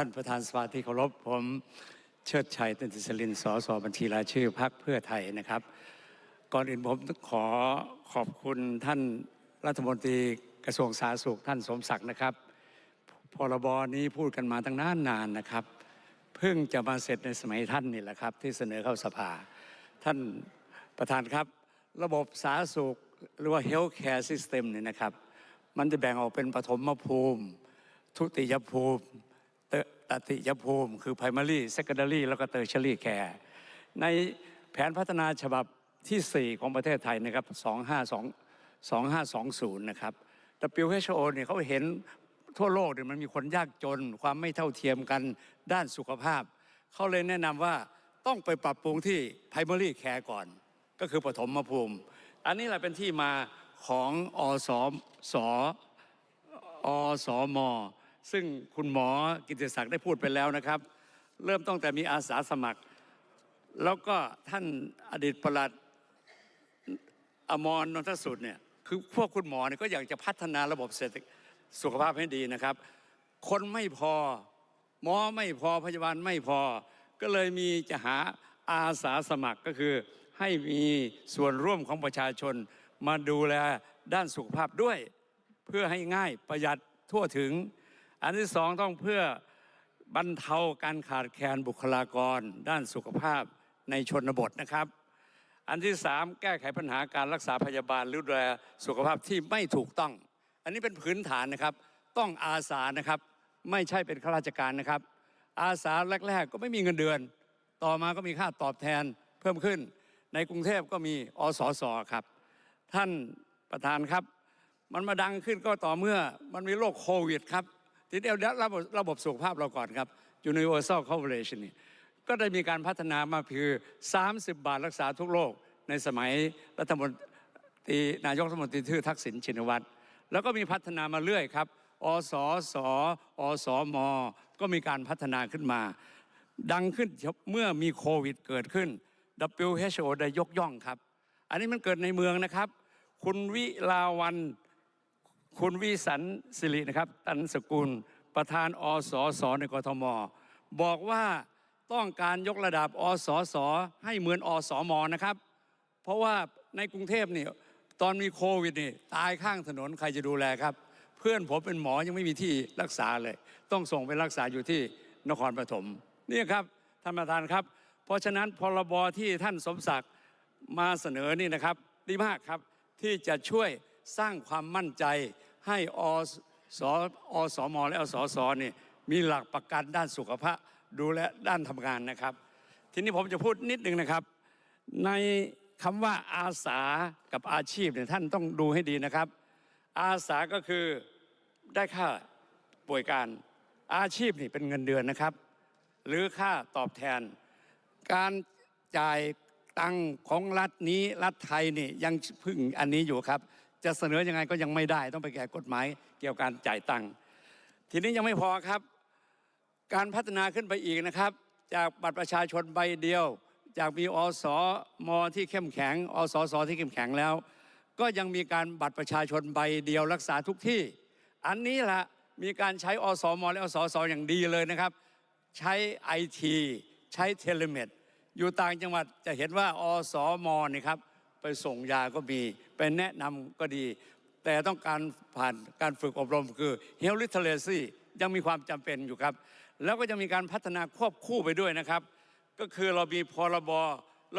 ท่านประธานสภาที่เคารพผมเชิดชัยตันติสลินสสบัญชีรายชื่อพรรคเพื่อไทยนะครับ ก่อนอื่นผมขอขอบคุณท่านรัฐมนตรีกระทรวงสาธารณสุขท่านสมศักดิ์นะครับพรบนี้พูดกันมาตั้งนานนานนะครับ เพิ่งจะมาเสร็จในสมัยท่านนี่แหละครับ ที่เสนอเข้าสภา ท่านประธานครับ ระบบสาธารณสุขหรือว่า health care system เนี่ยนะครับ มันจะแบ่งออกเป็นปฐมภูมิ ทุติยภูมิ ตติยภูมิ คือ primary secondary แล้วก็ tertiary care ในแผนพัฒนาฉบับที่ 4 ของประเทศไทยนะครับ 252 2520 นะครับ WHO เนี่ยเขาเห็นทั่วโลกเนี่ยมันมีคนยากจน ความไม่เท่าเทียมกันด้านสุขภาพ เขาเลยแนะนำว่าต้องไปปรับปรุงที่ primary care ก่อน ก็คือปฐมภูมิ อันนี้แหละเป็นที่มาของอสสอสม ซึ่งคุณหมอกิติศักดิ์ได้พูดไปแล้วนะครับ เริ่มตั้งแต่มีอาสาสมัคร แล้วก็ท่านอดีตปลัดอมรนนทสุดเนี่ยคือพวกคุณหมอเนี่ยก็อยากจะพัฒนาระบบเศรษฐสุขภาพให้ดีนะครับ คนไม่พอ หมอไม่พอพยาบาลไม่พอ ก็เลยมีจะหาอาสาสมัครก็คือ ให้มีส่วนร่วมของประชาชนมาดูแลด้านสุขภาพด้วย เพื่อให้ง่ายประหยัดทั่วถึง อันที่สองต้องเพื่อบรรเทาการขาดแคลนบุคลากร ด้านสุขภาพในชนบทนะครับ อันที่สามแก้ไขปัญหาการรักษาพยาบาลหรือดูแลสุขภาพที่ไม่ถูกต้อง อันนี้เป็นพื้นฐานนะครับ ต้องอาสานะครับ ไม่ใช่เป็นข้าราชการนะครับ อาสาแรก ๆ ก็ไม่มีเงินเดือน ต่อมาก็มีค่าตอบแทนเพิ่มขึ้น ในกรุงเทพก็มีอสสครับ ท่านประธานครับ มันมาดังขึ้นก็ต่อเมื่อมันมีโรคโควิดครับ ทีเดียวระบบระบบสุขภาพเราก่อนครับ Universal Coverage นี่ก็ได้มีการพัฒนามาคือ 30 บาทรักษาทุกโรคในสมัยรัฐมนตรีนายกรัฐมนตรีชื่อทักษิณชินวัตรแล้วก็มีพัฒนามาเรื่อยครับอสสอสมก็มีการพัฒนาขึ้นมา ดังขึ้นเมื่อมีโควิดเกิดขึ้น WHO ได้ยกย่องครับ อันนี้มันเกิดในเมืองนะครับ คุณวิลาวัน คุณวิสันสิรินะครับตันสกุลประธานอสสในกทม บอกว่าต้องการยกระดับอสสให้เหมือนอสมนะครับ เพราะว่าในกรุงเทพนี่ตอนมีโควิดนี่ตายข้างถนนใครจะดูแลครับ เพื่อนผมเป็นหมอยังไม่มีที่รักษาเลย ต้องส่งไปรักษาอยู่ที่นครปฐมนี่ครับท่านประธานครับ เพราะฉะนั้นพรบที่ท่านสมศักดิ์มาเสนอนี่นะครับ ดีมากครับที่จะช่วย สร้างความมั่นใจให้อสอสมและอสสนี่มีหลักประกันด้านสุขภาพดูแลด้านทำงานนะครับ ทีนี้ผมจะพูดนิดนึงนะครับ ในคำว่าอาสากับอาชีพเนี่ยท่านต้องดูให้ดีนะครับ อาสาก็คือได้ค่าป่วยการอาชีพนี่เป็นเงินเดือนนะครับ หรือค่าตอบแทน การจ่ายตังของรัฐนี้รัฐไทยนี่ยังพึ่งอันนี้อยู่ครับ จะเสนอยังไงก็ยังไม่ได้ต้องไปแก้กฎหมายเกี่ยวกับการจ่ายตังค์ทีนี้ยังไม่พอครับ การพัฒนาขึ้นไปอีกนะครับ จากบัตรประชาชนใบเดียว จากมีอสมที่เข้มแข็งอสสที่เข้มแข็งแล้ว ก็ยังมีการบัตรประชาชนใบเดียวรักษาทุกที่ อันนี้ละมีการใช้อสมและอสสอย่างดีเลยนะครับ ใช้ไอทีใช้เทเลเมดอยู่ต่างจังหวัดจะเห็นว่าอสมนี่ครับไปส่งยาก็มี ไปแนะนำก็ดี แต่ต้องการผ่านการฝึกอบรมคือ health literacy ยังมีความจำเป็นอยู่ครับ แล้วก็ยังมีการพัฒนาควบคู่ไปด้วยนะครับ ก็คือเรามีพรบ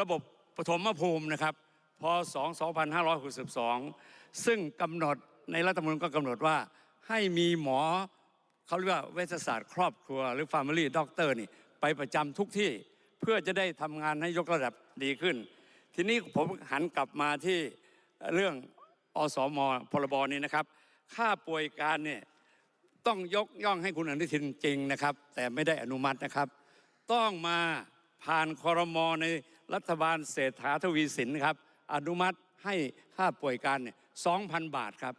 ระบบปฐมภูมินะครับพศ2562 ซึ่งกำหนดในรัฐธรรมนูญก็กำหนดว่าให้มีหมอเขาเรียกว่าเวชศาสตร์ครอบครัว หรือ Family Doctor นี่ไปประจำทุกที่เพื่อจะได้ทำงานให้ยกระดับดีขึ้น ทีนี้ผมหันกลับมาที่ เรื่องอสมพรบนี้นะครับ ค่าป่วยการเนี่ยต้องยกย่องให้คุณอนุทินจริงนะครับ แต่ไม่ได้อนุมัตินะครับ ต้องมาผ่านคอรมอในรัฐบาลเศรษฐาทวีสินครับ อนุมัติให้ค่าป่วยการเนี่ยสองพันบาทครับ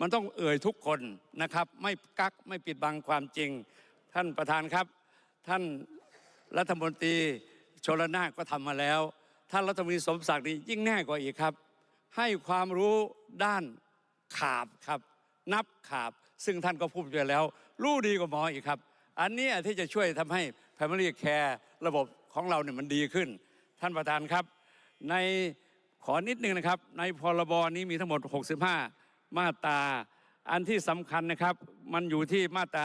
มันต้องเอ่ยทุกคนนะครับ ไม่กักไม่ปิดบังความจริง ท่านประธานครับ ท่านรัฐมนตรีชลนาก็ทำมาแล้ว ท่านรัฐมนตรีสมศักดิ์นี่ยิ่งแน่กว่าอีกครับ ให้ความรู้ด้านขาบครับ นับขาบ ซึ่งท่านก็พูดไปแล้ว รู้ดีกว่าหมออีกครับ อันนี้ที่จะช่วยทำให้ Family Care ระบบของเราเนี่ยมันดีขึ้น ท่านประธานครับ ในขอนิดนึงนะครับ ในพรบนี้มีทั้งหมด 65 มาตราอันที่สำคัญนะครับ มันอยู่ที่มาตรา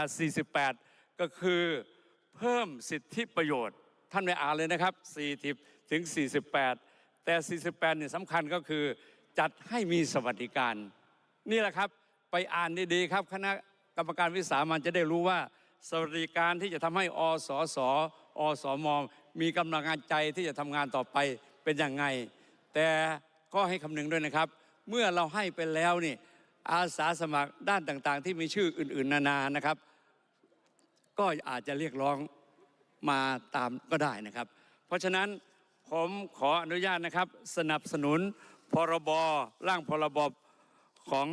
48 ก็คือเพิ่มสิทธิประโยชน์ ท่านไปอ่านเลยนะครับ 40 ถึง 48 แต่ 48 เนี่ยสำคัญก็คือ จัดให้มีสวัสดิการ นี่แหละครับไปอ่านดีๆครับ คณะกรรมการวิสามันจะได้รู้ว่า สวัสดิการที่จะทำให้อสสอสมมีกำลังใจที่จะทำงานต่อไปเป็นยังไง แต่ก็ให้คำนึงด้วยนะครับ เมื่อเราให้ไปแล้วนี่อาสาสมัครด้านต่างๆ ที่มีชื่ออื่นๆ นานานะครับ ก็อาจจะเรียกร้องมาตามก็ได้นะครับ เพราะฉะนั้นผมขออนุญาตนะครับ สนับสนุน พรบร่างพรบของ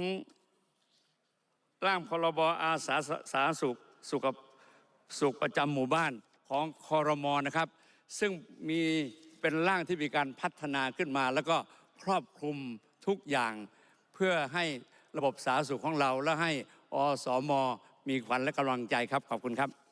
ร่างพรบอาสาสาสุขสุขสุขประจำหมู่บ้านของคอรมอนะครับ ซึ่งมีเป็นร่างที่มีการพัฒนาขึ้นมา แล้วก็ครอบคลุมทุกอย่าง เพื่อให้ระบบสาธารณสุขของเราและให้อสมมีขวัญและกำลังใจครับ ขอบคุณครับ